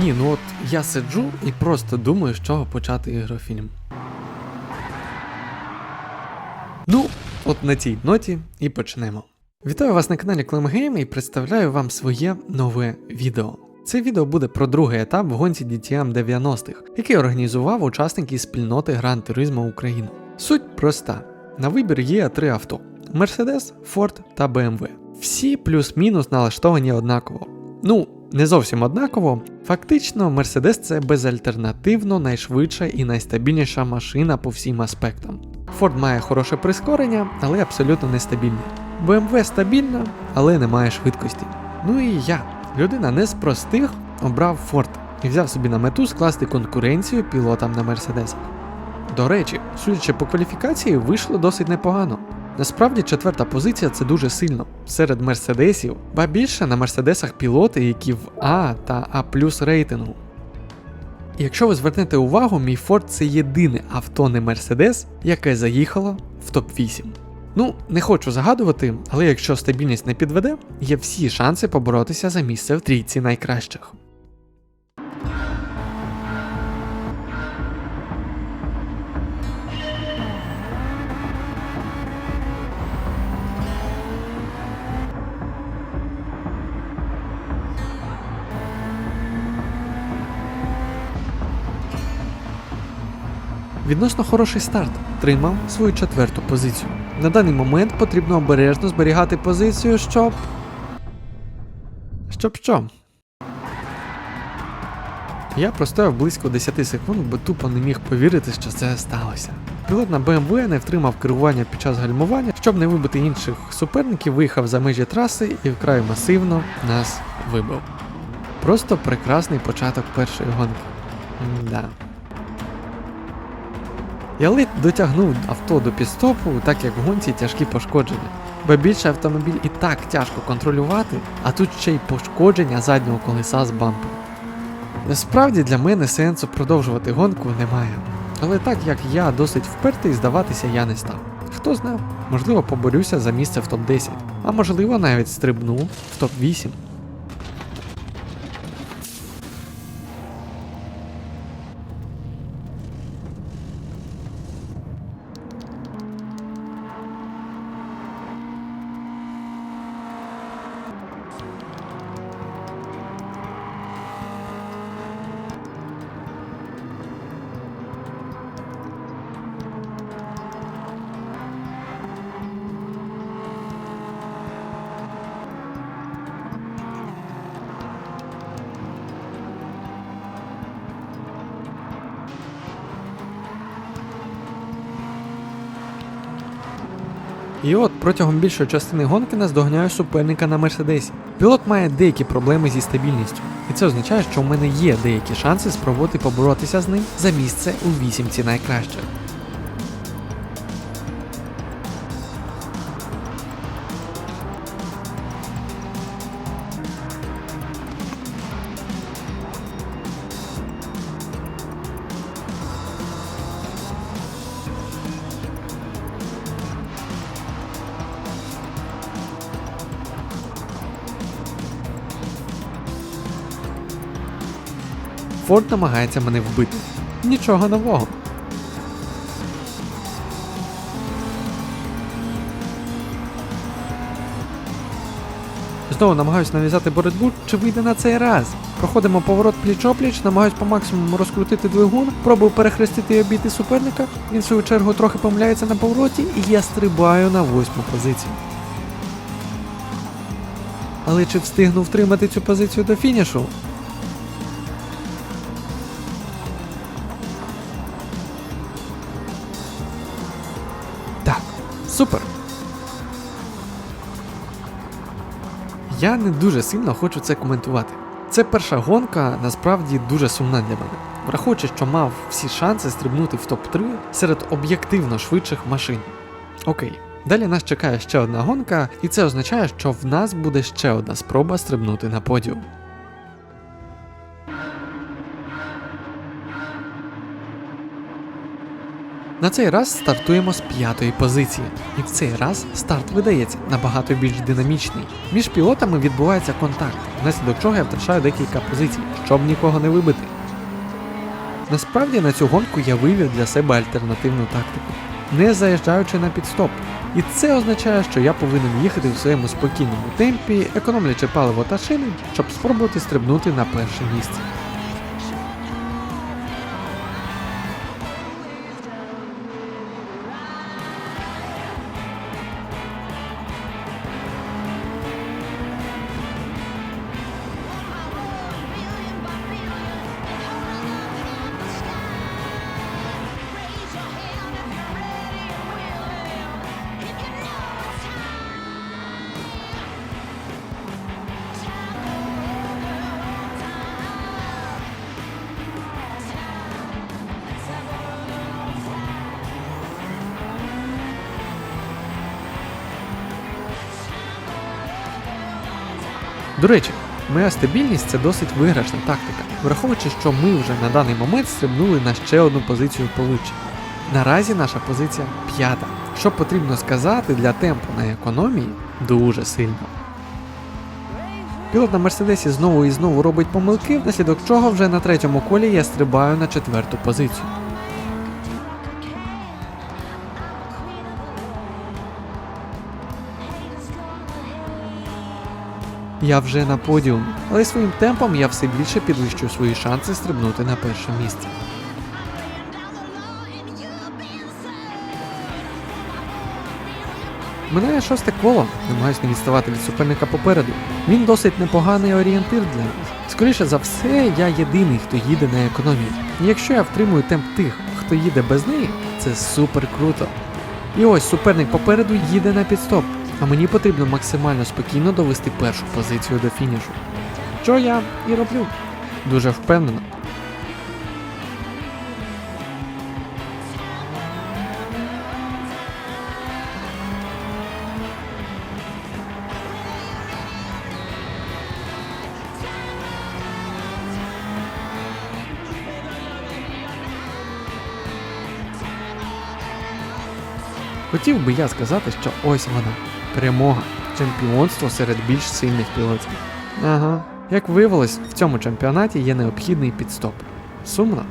Ні, ну от я сиджу і просто думаю, з чого почати ігрофільм. Ну, от на цій ноті і почнемо. Вітаю вас на каналі ClimGame і представляю вам своє нове відео. Це відео буде про другий етап в гонці DTM 90-х, який організував учасники спільноти Гран Туризма України. Суть проста: на вибір є три авто: Mercedes, Ford та BMW. Всі плюс-мінус налаштовані однаково. Ну, не зовсім однаково. Фактично, Mercedes це безальтернативно найшвидша і найстабільніша машина по всім аспектам. Ford має хороше прискорення, але абсолютно нестабільне. BMW стабільна, але не має швидкості. Ну і я, людина не з простих, обрав Ford і взяв собі на мету скласти конкуренцію пілотам на Мерседесах. До речі, судячи по кваліфікації, вийшло досить непогано. Насправді четверта позиція це дуже сильно серед мерседесів, ба більше на мерседесах пілоти, які в А та А рейтингу. Якщо ви звернете увагу, мій Ford це єдине авто не Mercedes, яке заїхало в топ-8. Ну, не хочу загадувати, але якщо стабільність не підведе, є всі шанси поборотися за місце в трійці найкращих. Відносно хороший старт, тримав свою четверту позицію. На даний момент потрібно обережно зберігати позицію, щоб. Щоб що? Я простояв близько 10 секунд, бо тупо не міг повірити, що це сталося. Пілот на BMW не втримав керування під час гальмування, щоб не вибити інших суперників, виїхав за межі траси і вкрай масивно нас вибив. Просто прекрасний початок першої гонки. М-да. Я ледь дотягнув авто до підстопу, так як в гонці тяжкі пошкодження. Бо більше автомобіль і так тяжко контролювати, а тут ще й пошкодження заднього колеса з бампером. Насправді для мене сенсу продовжувати гонку немає. Але так як я досить впертий, здаватися я не став. Хто знає, можливо, поборюся за місце в топ-10, а можливо навіть стрибну в топ-8. І от протягом більшої частини гонки наздоганяю суперника на Мерседесі. Пілот має деякі проблеми зі стабільністю, і це означає, що в мене є деякі шанси спробувати поборотися з ним за місце у вісімці найкращих. Форд намагається мене вбити. Нічого нового. Знову намагаюсь нав'язати боротьбу, чи вийде на цей раз. Проходимо поворот пліч-опліч, намагаюсь по максимуму розкрутити двигун, пробую перехрестити і обійти суперника. Він в свою чергу трохи помиляється на повороті, і я стрибаю на восьму позицію. Але чи встигну втримати цю позицію до фінішу? Я не дуже сильно хочу це коментувати. Це перша гонка насправді дуже сумна для мене, враховуючи, що мав всі шанси стрибнути в топ-3 серед об'єктивно швидших машин. Окей, далі нас чекає ще одна гонка, і це означає, що в нас буде ще одна спроба стрибнути на подіум. На цей раз стартуємо з п'ятої позиції, і в цей раз старт видається набагато більш динамічний. Між пілотами відбувається контакт, внаслідок чого я втрачаю декілька позицій, щоб нікого не вибити. Насправді на цю гонку я вивів для себе альтернативну тактику, не заїжджаючи на підстоп. І це означає, що я повинен їхати в своєму спокійному темпі, економлячи паливо та шини, щоб спробувати стрибнути на перше місце. До речі, моя стабільність це досить виграшна тактика, враховуючи, що ми вже на даний момент стрибнули на ще одну позицію повище. Наразі наша позиція п'ята, що потрібно сказати для темпу на економії дуже сильно. Пілот на Мерседесі знову і знову робить помилки, внаслідок чого вже на третьому колі я стрибаю на четверту позицію. Я вже на подіумі, але своїм темпом я все більше підвищую свої шанси стрибнути на перше місце. Минає шосте коло, намагаюсь не відставати від суперника попереду. Він досить непоганий орієнтир для нас. Скоріше за все, я єдиний, хто їде на економію. І якщо я втримую темп тих, хто їде без неї, це супер круто. І ось суперник попереду їде на підстоп, а мені потрібно максимально спокійно довести першу позицію до фінішу. Що я і роблю. Дуже впевнено. Хотів би я сказати, що ось вона перемога, чемпіонство серед більш сильних пілотів. Ага, як виявилось, в цьому чемпіонаті є необхідний підстоп. Сумно.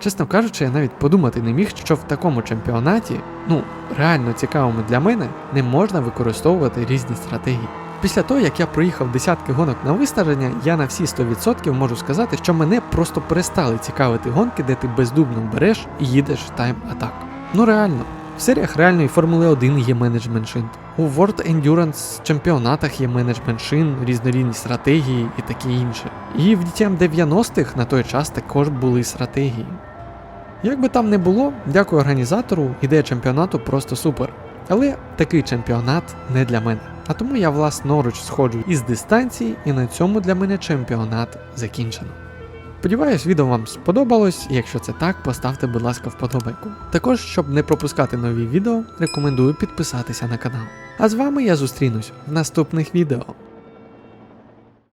Чесно кажучи, я навіть подумати не міг, що в такому чемпіонаті, ну, реально цікавому для мене, не можна використовувати різні стратегії. Після того, як я проїхав десятки гонок на виснаження, я на всі 100% можу сказати, що мене просто перестали цікавити гонки, де ти бездумно береш і їдеш тайм атак. Ну реально, в серіях реальної Формули 1 є менеджмент шин. У World Endurance чемпіонатах є менеджмент шин, різнорідні стратегії і таке інше. І в DTM 90-х на той час також були стратегії. Як би там не було, дякую організатору, ідея чемпіонату просто супер. Але такий чемпіонат не для мене. А тому я власноруч сходжу із дистанції, і на цьому для мене чемпіонат закінчено. Сподіваюсь, відео вам сподобалось, якщо це так, поставте, будь ласка, вподобайку. Також, щоб не пропускати нові відео, рекомендую підписатися на канал. А з вами я зустрінусь в наступних відео.